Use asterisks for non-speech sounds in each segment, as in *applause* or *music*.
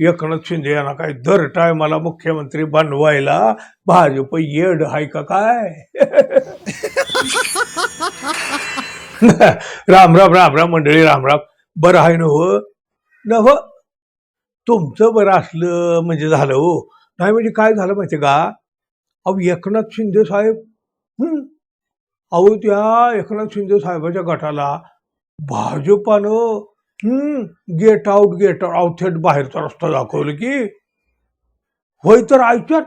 एकनाथ शिंदे यांना काय दर टायमाला मुख्यमंत्री बनवायला भाजप येड हाय का काय? *laughs* राम राम राम राम मंडळी राम राम. बरं आहे हो? ना हो? तुमचं बरं असलं म्हणजे झालं हो. नाही म्हणजे काय झालं माहिती का? अहो एकनाथ शिंदे साहेब अहो त्या एकनाथ शिंदे साहेबाच्या गटाला भाजपानं हम्म गेट आउट गेट आउट थेट बाहेरचा रस्ता दाखवलं की. होय तर आयुष्यात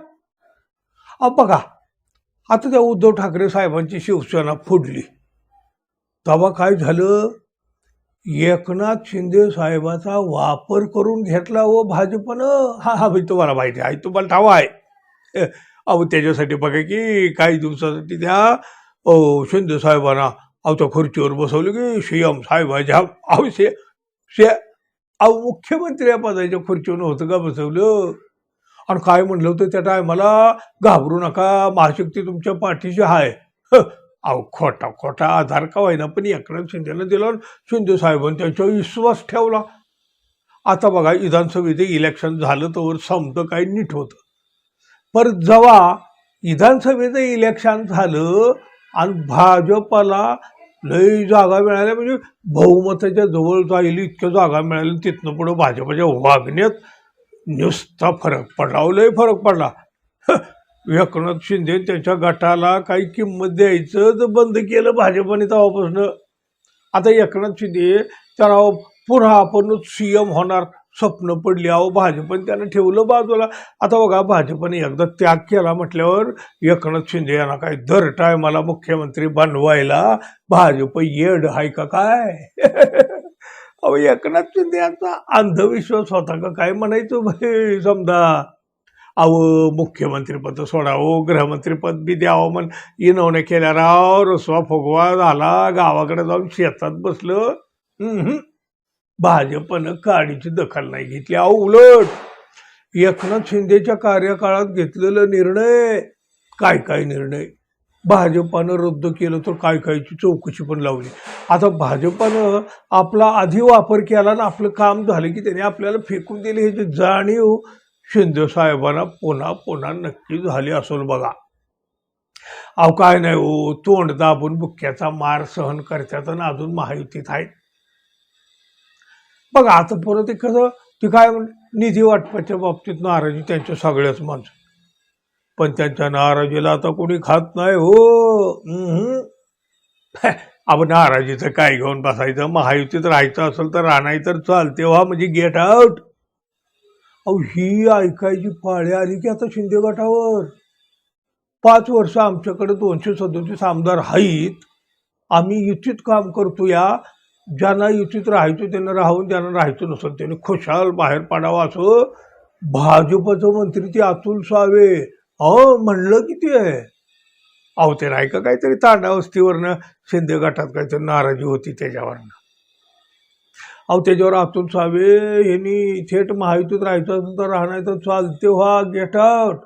अहो बघा आता त्या उद्धव ठाकरे साहेबांची शिवसेना फुडली. तेव्हा काय झालं? एकनाथ शिंदे साहेबाचा वापर करून घेतला व भाजपनं. हा हा भाई तुम्हाला माहिती आहे. तुम्हाला ठावा आहे. अहो त्याच्यासाठी बघा की काही दिवसासाठी त्या शिंदे साहेबांना अहो त्या खुर्चीवर बसवलं की शियम साहेबाच्या अहो शे अहो मुख्यमंत्री या पदाच्या खुर्चीवर होतं का बसवलं? आणि काय म्हणलं होतं त्या टायमाला? घाबरू नका महाशक्ती तुमच्या पाठीशी आहे. अहो खोटा खोटा आधार का होईना? पण एकनाथ शिंदेला दिला शिंदे साहेबांनी त्यांच्यावर विश्वास ठेवला. आता बघा विधानसभेचं इलेक्शन झालं तर संपतं काही नीट होतं. पर जेव्हा विधानसभेचं इलेक्शन झालं आणि भाजपला लई जागा मिळाल्या म्हणजे बहुमताच्या जवळ जाईल इतक्या जागा मिळाल्या तिथनं पुढं भाजपच्या वागण्यात नुसता फरक पडला. लय फरक पडला. एकनाथ शिंदे त्याच्या गटाला काही किंमत द्यायचं तर बंद केलं भाजपने तेव्हापासून. आता एकनाथ शिंदे त्याला पुन्हा आपण सी एम होणार. स्वप्न पडली अहो भाजपने त्यानं ठेवलं बाजूला. आता बघा भाजपने एकदा त्याग केला म्हटल्यावर एकनाथ शिंदे यांना काय दर टायमाला मुख्यमंत्री बनवायला भाजप येड हाय का काय? *laughs* अहो एकनाथ शिंदे यांचा अंधविश्वास होता का काय म्हणायचं भाई समजा? अहो मुख्यमंत्रीपद सोडावं गृहमंत्रीपद बी द्यावं म्हण इनवणे केल्या राव रसवा फुगवा झाला गावाकडे जाऊन शेतात बसलं. भाजपनं काडीची दखल नाही घेतली. अहो उलट! एकनाथ शिंदेच्या कार्यकाळात घेतलेला निर्णय काय काय निर्णय? भाजपानं रद्द केलं तर काय कायची चौकशी पण लावली. आता भाजपानं आपला आधी वापर केला ना आपलं काम झालं की त्याने आपल्याला फेकून दिले ह्याची जाणीव शिंदे साहेबांना पुन्हा पुन्हा नक्की झाली असेल बघा. अहो काय नाही हो तोंड दाबून बुक्क्याचा मार सहन करतात आणि अजून महायुतीत आहेत. बघा आता परत एखादं कसं ते काय म्हण निधी वाटपाच्या बाबतीत नाराजी त्यांच्या सगळ्याच माणसं पण त्यांच्या नाराजीला आता कोणी खात नाही हो. आपण नाराजीचं काय घेऊन बसायचं? महायुतीत राहायचं असेल तर राहणार तर चाल तेव्हा म्हणजे गेट आउट अहो ही ऐकायची पाळी आली की आता शिंदे गटावर. पाच वर्ष आमच्याकडे दोनशे सदोतीस आमदार आहेत आम्ही युतीत काम करतो या ज्यांना युतीत राहायचं त्यांना राहून ज्यांना राहायचं नसेल त्यांनी खुशाल बाहेर पाडावं असं भाजपचं मंत्री ते अतुल सावे. अहो म्हणलं किती आहे? अहो ते नाही का काहीतरी तांडावस्तीवरनं शिंदे गटात काहीतरी नाराजी होती त्याच्यावरनं. अहो त्याच्यावर अतुल सावे यांनी थेट महायुतीत राहायचं असेल तर राहणार तर चालते व्हा गेट आउट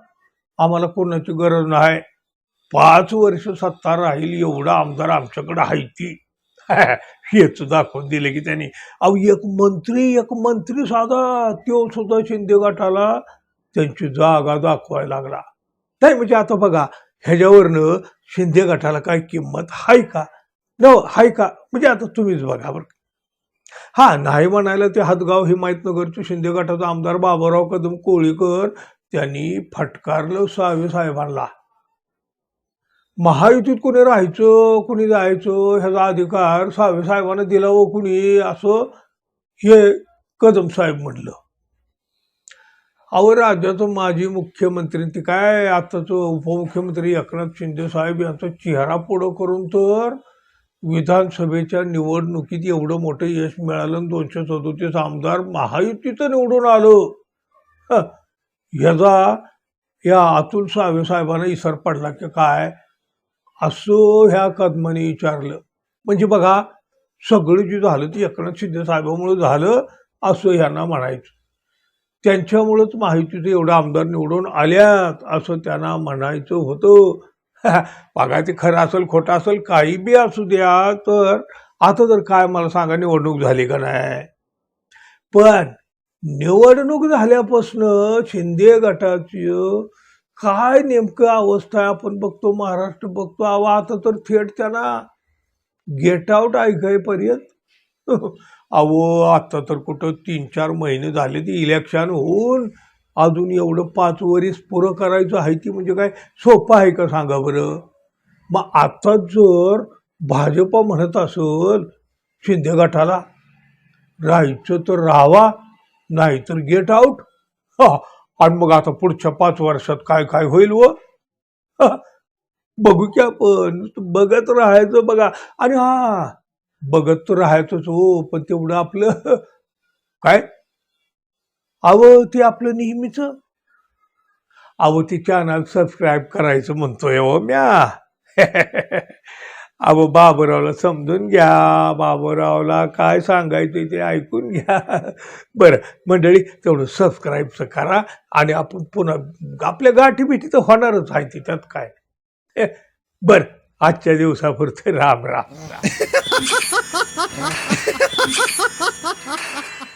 आम्हाला कोणाची गरज नाही. पाच वर्ष सत्ता राहील एवढा आमदार आमच्याकडे आहे ती. *laughs* हेच दाखवून दिले की त्यांनी अहो एक मंत्री एक मंत्री साधा तो सुद्धा शिंदे गटाला त्यांची जागा दाखवायला लागला. नाही म्हणजे आता बघा ह्याच्यावरनं शिंदे गटाला काय किंमत हाय का? न हाय का? म्हणजे आता तुम्हीच बघा बरं. हा नाही म्हणायला ते हातगाव हिमायतनगरचे शिंदे गटाचा आमदार बाबाराव कदम कोळीकर त्यांनी फटकारलं सावे साहेबांना. महायुतीत कोणी राहायचं कोणी जायचं ह्याचा अधिकार सावे साहेबांना दिला व कुणी असं हे कदम साहेब म्हटलं. अहो राज्याचं माजी मुख्यमंत्री ते काय आताचं उपमुख्यमंत्री एकनाथ शिंदे साहेब यांचा चेहरा पुढं करून तर विधानसभेच्या निवडणुकीत एवढं मोठं यश मिळालं आणि दोनशे सदोतीस आमदार महायुतीचं निवडून आलं. ह्याचा या अतुल सावे साहेबांना इसर पडला की काय? असं ह्या कदमाने विचारलं. म्हणजे बघा सगळं जे झालं ते एकनाथ शिंदे झालं असं ह्यांना म्हणायचं. त्यांच्यामुळंच माहितीचं एवढं आमदार निवडून आल्यात असं त्यांना म्हणायचं होतं. *laughs* बघा ते खरं असेल खोटं असेल काही बी असू द्या तर आता तर काय मला सांगा निवडणूक झाली का नाही? पण निवडणूक झाल्यापासनं शिंदे गटाचं काय नेमकं अवस्था आहे? आपण बघतो महाराष्ट्र बघतो. अहो आता तर थेट त्यांना गेट आउट ऐकायपर्यंत. अहो आता तर कुठं तीन चार महिने झाले ते इलेक्शन होऊन अजून एवढं पाच वरीस पुरं करायचं आहे ती म्हणजे काय सोपं आहे का सांगा बरं? मग आता जर भाजप म्हणत असल शिंदे गटाला राहायचं तर राहावा नाहीतर गेट गेट आउट आणि मग आता पुढच्या पाच वर्षात काय काय होईल व? बघू की आपण. बघत राहायचं बघा. आणि हा बघत तर राहायचंच हो पण तेवढं आपलं काय? अव ते आपलं नेहमीच. अहो ते चॅनल सबस्क्राईब करायचं म्हणतोय हो म्या. *laughs* अहो बाबूरावला समजून घ्या. बाबूरावला काय सांगायचं ते ऐकून घ्या. बरं मंडळी तेवढं सबस्क्राईबचं करा आणि आपण पुन्हा आपल्या गाठी तर होणारच आहे ती काय? हे, बरं आजच्या दिवसापुरते राम राम. *laughs*